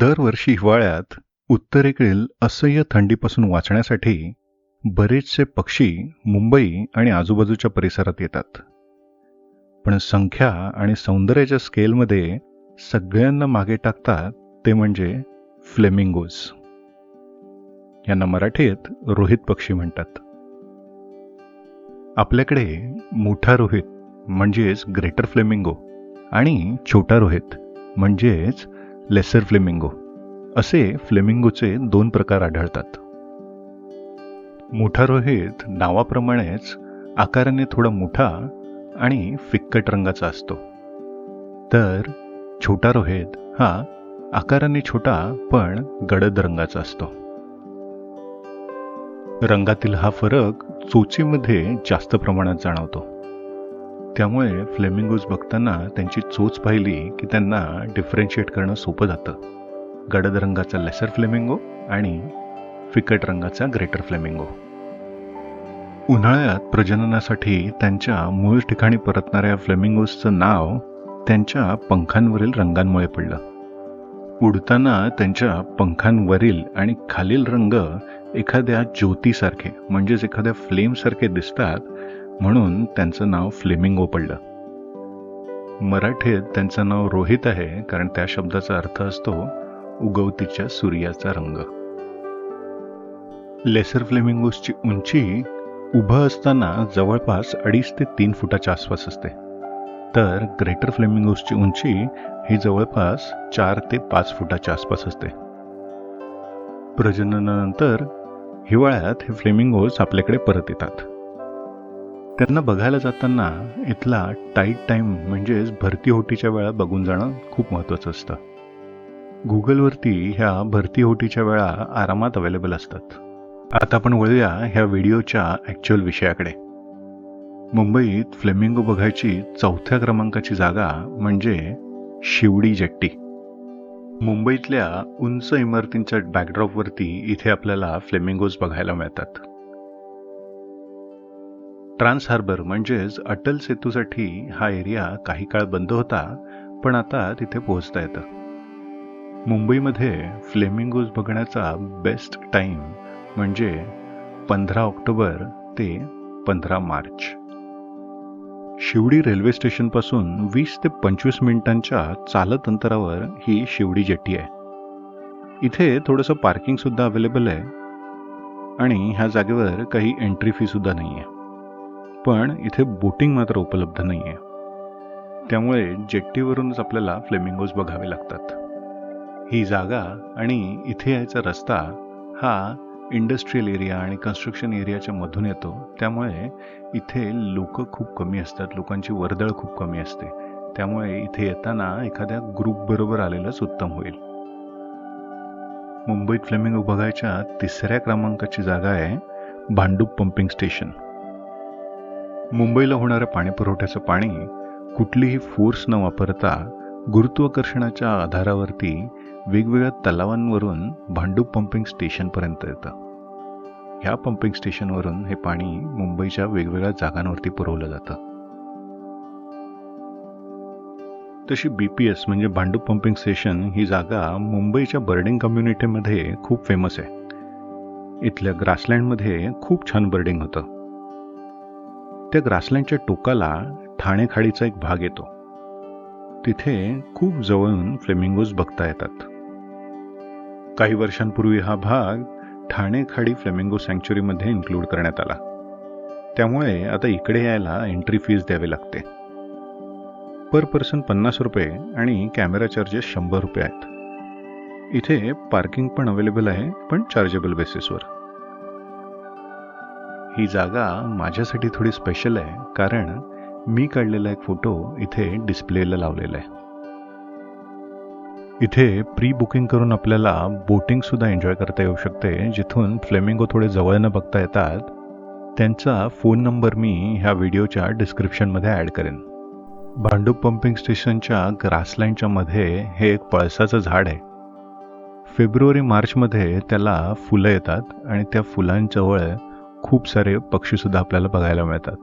दरवर्षी हिवाळ्यात उत्तरेकडील असह्य थंडीपासून वाचण्यासाठी बरेचसे पक्षी मुंबई आणि आजूबाजूच्या परिसरात येतात. पण संख्या आणि सौंदर्याच्या स्केलमध्ये सगळ्यांना मागे टाकतात ते म्हणजे फ्लेमिंगोज. यांना मराठीत रोहित पक्षी म्हणतात. आपल्याकडे मोठा रोहित म्हणजेच ग्रेटर फ्लेमिंगो आणि छोटा रोहित म्हणजेच लेसर फ्लेमिंगो. असे फ्लेमिंगोचे दोन प्रकार आढळतात. मोठा रोहित नावाप्रमाणेच आकाराने थोडा मोठा आणि फिक्कट रंगाचा असतो. तर छोटा रोहित हा आकाराने छोटा पण गडद रंगाचा असतो. रंगातील हा फरक चोचीमध्ये जास्त प्रमाणात जाणवतो. त्यामुळे फ्लेमिंगोज बघताना त्यांची चोच पाहिली की त्यांना डिफरेन्शिएट करणं सोपं जातं. गडद रंगाचा लेसर फ्लेमिंगो आणि फिकट रंगाचा ग्रेटर फ्लेमिंगो उन्हाळ्यात प्रजननासाठी त्यांच्या मूळ ठिकाणी परतणाऱ्या फ्लेमिंगोजचं नाव त्यांच्या पंखांवरील रंगांमुळे पडलं. उडताना त्यांच्या पंखांवरील आणि खालील रंग एखाद्या ज्योतीसारखे म्हणजेच एखाद्या फ्लेमसारखे दिसतात म्हणून त्यांचं नाव फ्लेमिंगो पडलं. मराठीत त्यांचं नाव रोहित आहे कारण त्या शब्दाचा अर्थ असतो उगवतीच्या सूर्याचा रंग. लेसर फ्लेमिंगोसची उंची उभं असताना जवळपास अडीच ते तीन फुटाच्या आसपास असते. तर ग्रेटर फ्लेमिंगोसची उंची ही जवळपास चार ते पाच फुटाच्या आसपास असते. प्रजननानंतर हिवाळ्यात हे फ्लेमिंगोज आपल्याकडे परत येतात. त्यांना बघायला जाताना इथला टाईट टाईम म्हणजेच भरती होटीच्या वेळा बघून जाणं खूप महत्त्वाचं असतं. गुगलवरती ह्या भरती होटीच्या वेळा आरामात अवेलेबल असतात. आता आपण वळूया ह्या व्हिडिओच्या ॲक्च्युअल विषयाकडे. मुंबईत फ्लेमिंगो बघायची चौथ्या क्रमांकाची जागा म्हणजे शिवडी जेट्टी. मुंबईतल्या उंच इमारतींच्या बॅकड्रॉपवरती इथे आपल्याला फ्लेमिंगोज बघायला मिळतात. ट्रान्स हार्बर म्हणजेच अटल सेतूसाठी हा एरिया काही काळ बंद होता पण आता तिथे पोहोचता येतं. मुंबईमध्ये फ्लेमिंगोज बघण्याचा बेस्ट टाईम म्हणजे पंधरा ऑक्टोबर ते पंधरा मार्च. शिवडी रेल्वे स्टेशनपासून वीस ते पंचवीस मिनिटांच्या चालत अंतरावर ही शिवडी जेटी आहे. इथे थोडंसं पार्किंगसुद्धा अवेलेबल आहे आणि ह्या जागेवर काही एंट्री फीसुद्धा नाही आहे पण इथे बोटिंग मात्र उपलब्ध नाही आहे त्यामुळे जेट्टीवरूनच आपल्याला फ्लेमिंगोज बघावे लागतात. ही जागा आणि इथे यायचा रस्ता हा इंडस्ट्रीयल एरिया आणि कन्स्ट्रक्शन एरियाच्या मधून येतो. त्यामुळे इथे लोक खूप कमी असतात लोकांची वर्दळ खूप कमी असते. त्यामुळे इथे येताना एखाद्या ग्रुपबरोबर आलेलंच उत्तम होईल. मुंबईत फ्लेमिंगो बघायच्या तिसऱ्या क्रमांकाची जागा आहे भांडूप पंपिंग स्टेशन. मुंबईला होणाऱ्या पाणीपुरवठ्याचं पाणी कुठलीही फोर्स न वापरता गुरुत्वाकर्षणाच्या आधारावरती वेगवेगळ्या तलावांवरून भांडूप पंपिंग स्टेशनपर्यंत येतं. ह्या पंपिंग स्टेशनवरून हे पाणी मुंबईच्या वेगवेगळ्या जागांवरती पुरवलं जातं. तशी बी पी एस म्हणजे भांडूप पंपिंग स्टेशन ही जागा मुंबईच्या बर्डिंग कम्युनिटीमध्ये खूप फेमस आहे. इथल्या ग्रासलँडमध्ये खूप छान बर्डिंग होतं. त्या ग्रासलँडच्या टोकाला ठाणे खाडीचा एक भाग येतो. तिथे खूप जवळून फ्लेमिंगोज बघता येतात. काही वर्षांपूर्वी हा भाग ठाणे खाडी फ्लेमिंगो सँक्च्युरीमध्ये इन्क्लूड करण्यात आला. त्यामुळे आता इकडे यायला एंट्री फीज द्यावी लागते. पर पर्सन पन्नास रुपये आणि कॅमेरा चार्जेस शंभर रुपये आहेत. इथे पार्किंग पण अवेलेबल आहे पण चार्जेबल बेसिसवर. ही जागा माझ्यासाठी थोडी स्पेशल आहे कारण मी काढलेला एक फोटो इथे डिस्प्लेला लावलेला आहे. इथे प्री बुकिंग करून आपल्याला बोटिंगसुद्धा एन्जॉय करता येऊ शकते जिथून फ्लेमिंगो थोडे जवळनं बघता येतात. त्यांचा फोन नंबर मी ह्या व्हिडिओच्या डिस्क्रिप्शनमध्ये ॲड करेन. भांडूप पंपिंग स्टेशनच्या ग्रासलँडच्या मध्ये हे एक पळसाचं झाड आहे. फेब्रुवारी मार्चमध्ये त्याला फुलं येतात आणि त्या फुलांजवळ खूप सारे पक्षीसुद्धा आपल्याला बघायला मिळतात.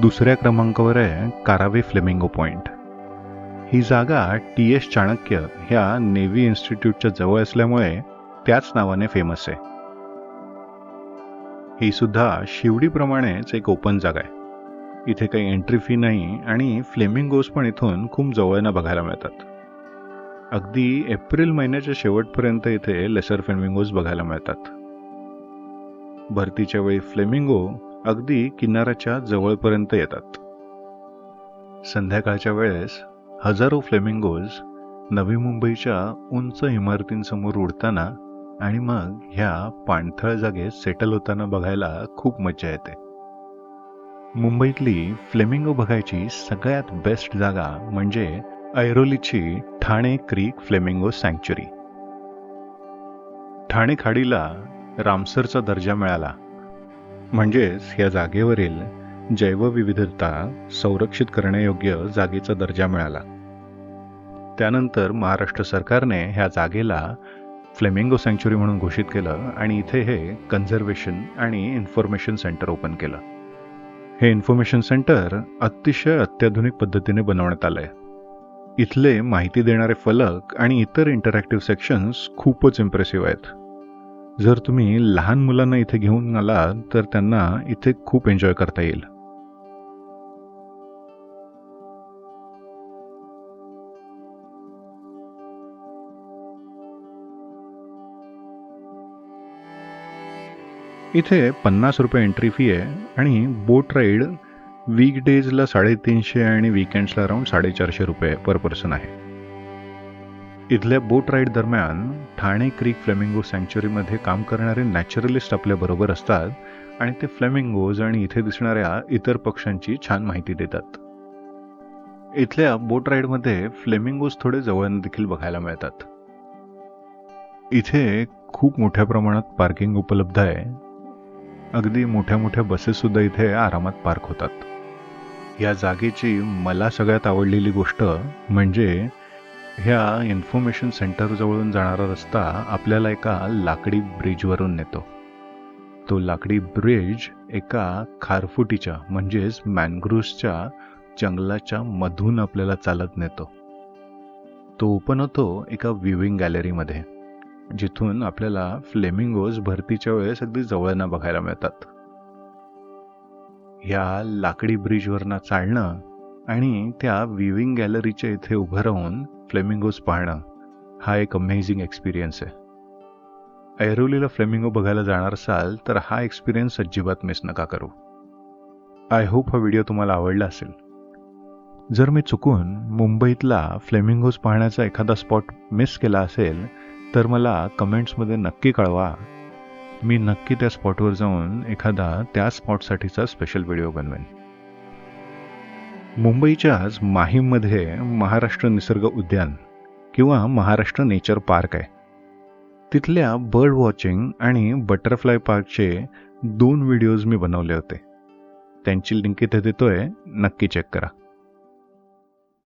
दुसऱ्या क्रमांकावर आहे कारावे फ्लेमिंगो पॉइंट. ही जागा टी एस चाणक्य ह्या नेव्ही इन्स्टिट्यूटच्या जवळ असल्यामुळे त्याच नावाने फेमस आहे. ही सुद्धा शिवडीप्रमाणेच एक ओपन जागा आहे. इथे काही एंट्री फी नाही आणि फ्लेमिंगोज पण इथून खूप जवळनं बघायला मिळतात. अगदी एप्रिल महिन्याच्या शेवटपर्यंत इथे लेसर फ्लेमिंगोज बघायला मिळतात. भरतीच्या वेळी फ्लेमिंगो अगदी किनाऱ्याच्या जवळपर्यंत येतात. संध्याकाळच्या वेळेस हजारो फ्लेमिंगोज नवी मुंबईच्या उंच इमारतींसमोर उडताना आणि मग ह्या पाणथळ जागेत सेटल होताना बघायला खूप मजा येते. मुंबईतली फ्लेमिंगो बघायची सगळ्यात बेस्ट जागा म्हणजे ऐरोलीची Thane creek flamingo sanctuary Thane खाडीला रामसरचा दर्जा मिळाला. म्हणजेच या जागेवरील जैवविविधता संरक्षित करण्यायोग्य जागेचा दर्जा मिळाला. त्यानंतर महाराष्ट्र सरकारने ह्या जागेला फ्लेमिंगो सँक्च्युरी म्हणून घोषित केलं आणि इथे हे कन्झर्वेशन आणि इन्फॉर्मेशन सेंटर ओपन केलं. हे इन्फॉर्मेशन सेंटर अतिशय अत्याधुनिक पद्धतीने बनवण्यात आलं आहे इथले माहिती देणारे फलक आणि इतर इंटरॅक्टिव्ह सेक्शन्स खूपच इम्प्रेसिव्ह आहेत. जर तुम्ही लहान मुलांना इथे घेऊन आला तर त्यांना इथे खूप एन्जॉय करता येईल. इथे पन्नास रुपये एंट्री फी आहे आणि बोट राईड वीक डेजला साडेतीनशे आणि विकेंड्सला अराउंड साडेचारशे रुपये पर पर्सन आहे. इथल्या बोट राईड दरम्यान ठाणे क्रीक फ्लेमिंगो सँक्च्युरीमध्ये काम करणारे नॅचरलिस्ट आपल्याबरोबर असतात आणि ते फ्लेमिंगोज आणि इथे दिसणाऱ्या इतर पक्ष्यांची छान माहिती देतात. इथल्या बोट राईडमध्ये फ्लेमिंगोज थोडे जवळनं देखील बघायला मिळतात. इथे खूप मोठ्या प्रमाणात पार्किंग उपलब्ध आहे. अगदी मोठ्या मोठ्या बसेससुद्धा इथे आरामात पार्क होतात. या जागेची मला सगळ्यात आवडलेली गोष्ट म्हणजे ह्या इन्फॉर्मेशन सेंटरजवळून जाणारा रस्ता आपल्याला एका लाकडी ब्रिजवरून नेतो. तो लाकडी ब्रिज एका खारफुटीच्या म्हणजेच मॅनग्रुव्सच्या जंगलाच्या मधून आपल्याला चालत नेतो. तो ओपन होतो एका व्ह्युविंग गॅलरीमध्ये जिथून आपल्याला फ्लेमिंगोज भरतीच्या वेळेस अगदी जवळना बघायला मिळतात. ह्या लाकडी ब्रिजवरनं चालणं आणि त्या विविंग गॅलरीच्या इथे उभं राहून फ्लेमिंगोज पाहणं हा एक अमेझिंग एक्सपिरियन्स आहे. ऐरोलीला फ्लेमिंगो बघायला जाणार असाल तर हा एक्सपिरियन्स अजिबात मिस नका करू. आय होप हा व्हिडिओ तुम्हाला आवडला असेल. जर मी चुकून मुंबईतला फ्लेमिंगोज पाहण्याचा एखादा स्पॉट मिस केला असेल तर मला कमेंट्समध्ये नक्की कळवा. मी नक्की त्या स्पॉटवर जाऊन एखादा त्या स्पॉटसाठीचा स्पेशल व्हिडिओ बनवेन. मुंबईच्याच माहीममध्ये महाराष्ट्र निसर्ग उद्यान किंवा महाराष्ट्र नेचर पार्क आहे. तिथल्या बर्ड वॉचिंग आणि बटरफ्लाय पार्कचे दोन व्हिडिओज मी बनवले होते. त्यांची लिंक इथे देतोय. नक्की चेक करा.